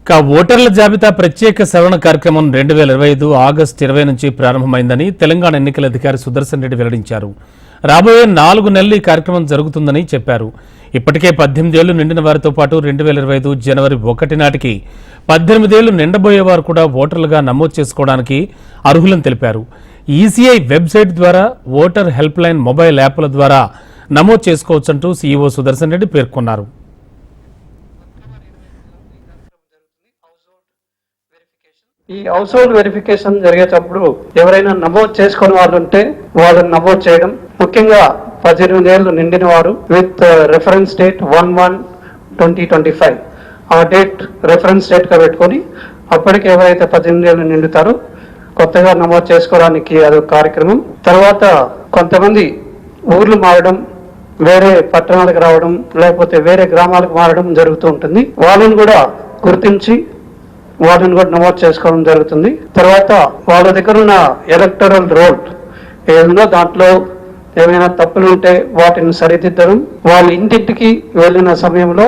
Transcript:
ఇక ఓటర్ల జాబితా ప్రత్యేక సవరణ కార్యక్రమం రెండు వేల ఇరవై ఐదు ఆగస్టు ఇరవై నుంచి ప్రారంభమైందని తెలంగాణ ఎన్నికల అధికారి సుదర్శన్ రెడ్డి వెల్లడించారు. రాబోయే నాలుగు నెలలు ఈ కార్యక్రమం జరుగుతుందని చెప్పారు. ఇప్పటికే పద్దెనిమిదేళ్ళు నిండిన వారితో పాటు రెండు వేల ఇరవై ఐదు జనవరి ఒకటి నాటికి పద్దెనిమిదేళ్ళు నిండబోయే వారు కూడా ఓటర్లుగా నమోదు చేసుకోవడానికి అర్హులని తెలిపారు. ఈసీఐ వెబ్సైట్ ద్వారా ఓటర్ హెల్ప్ లైన్ మొబైల్ యాప్ల ద్వారా నమోదు చేసుకోవచ్చంటూ సీఈఓ సుదర్శన్ రెడ్డి పేర్కొన్నారు. ఈ హౌస్ హోల్డ్ వెరిఫికేషన్ జరిగేటప్పుడు ఎవరైనా నమోదు చేసుకుని వాళ్ళు ఉంటే వాళ్ళని నమోదు చేయడం ముఖ్యంగా పద్దెనిమిది ఏళ్ళు నిండిన వారు with reference date one one twenty twenty five ఆ డేట్ రెఫరెన్స్ డేట్గా పెట్టుకొని అప్పటికి ఎవరైతే పద్దెనిమిది ఏళ్ళు నిండుతారో కొత్తగా నమోదు చేసుకోవడానికి అదొక కార్యక్రమం. తర్వాత కొంతమంది ఊర్లు మారడం వేరే పట్టణాలకు రావడం లేకపోతే వేరే గ్రామాలకు మారడం జరుగుతూ ఉంటుంది. వాళ్ళని కూడా గుర్తించి వాటిని కూడా నమోదు చేసుకోవడం జరుగుతుంది. తర్వాత వాళ్ళ దగ్గర ఉన్న ఎలక్టరల్ రోల్ ఏదైనా దాంట్లో ఏమైనా తప్పులు ఉంటే వాటిని సరిదిద్దడం వాళ్ళ ఇంటింటికి వెళ్ళిన సమయంలో